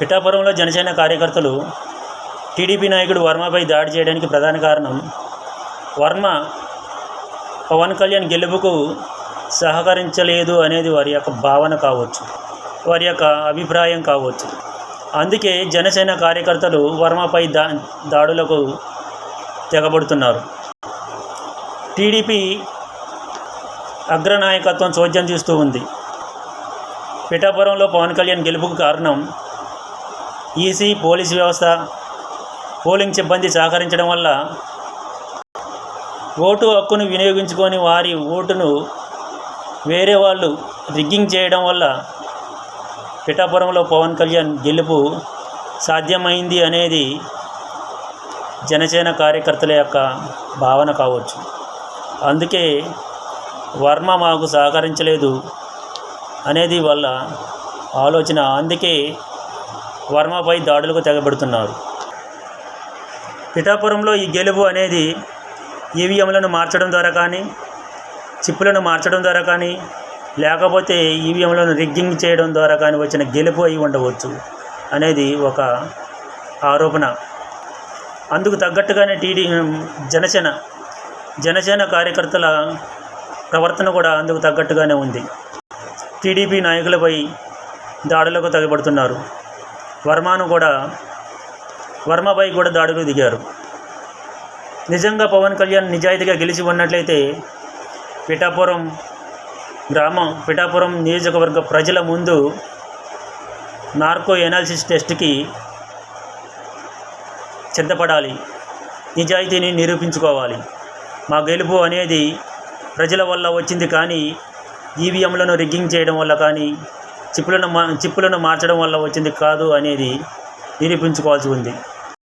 పిఠాపురంలో జనసేన కార్యకర్తలు టీడీపీ నాయకుడు వర్మపై దాడి చేయడానికి ప్రధాన కారణం వర్మ పవన్ కళ్యాణ్ గెలుపుకు సహకరించలేదు అనేది వారి యొక్క భావన కావచ్చు వారి యొక్క అభిప్రాయం కావచ్చు. అందుకే జనసేన కార్యకర్తలు వర్మపై దా దాడులకు తెగబడుతున్నారు. టీడీపీ అగ్రనాయకత్వం చోద్యం చేస్తూ ఉంది. పిఠాపురంలో పవన్ కళ్యాణ్ గెలుపుకు కారణం ఈసీ పోలీస్ వ్యవస్థ పోలింగ్ సిబ్బంది సహకరించడం వల్ల ఓటు హక్కును వినియోగించుకొని వారి ఓటును వేరే వాళ్ళు రిగ్గింగ్ చేయడం వల్ల పిఠాపురంలో పవన్ కళ్యాణ్ గెలుపు సాధ్యమైంది అనేది జనసేన కార్యకర్తల యొక్క భావన కావచ్చు. అందుకే వర్మ మాకు సహకరించలేదు అనేది వాళ్ళ ఆలోచన. అందుకే వర్మపై దాడులకు తెగబడుతున్నారు. పిఠాపురంలో ఈ గెలుపు అనేది ఈవీఎంలను మార్చడం ద్వారా కానీ చిప్పులను మార్చడం ద్వారా కానీ లేకపోతే ఈవీఎంలను రిగ్గింగ్ చేయడం ద్వారా కానీ వచ్చిన గెలుపు అయి ఉండవచ్చు అనేది ఒక ఆరోపణ. అందుకు తగ్గట్టుగానే టీడీ జనసేన జనసేన కార్యకర్తల ప్రవర్తన కూడా అందుకు తగ్గట్టుగానే ఉంది. టీడీపీ నాయకులపై దాడులకు తగబడుతున్నారు. వర్మను కూడా వర్మపై కూడా దాడులు దిగారు. నిజంగా పవన్ కళ్యాణ్ నిజాయితీగా గెలిచి ఉన్నట్లయితే పిఠాపురం గ్రామం పిఠాపురం నియోజకవర్గ ప్రజల ముందు నార్కో ఎనాలిసిస్ టెస్ట్కి సిద్ధపడాలి. నిజాయితీని నిరూపించుకోవాలి. మా గెలుపు అనేది ప్రజల వల్ల వచ్చింది కానీ ఈవీఎంలను రిగ్గింగ్ చేయడం వల్ల కానీ చిప్పులను చిప్పులను మార్చడం వల్ల వచ్చింది కాదు అనేది నిరూపించుకోవాల్సి ఉంది.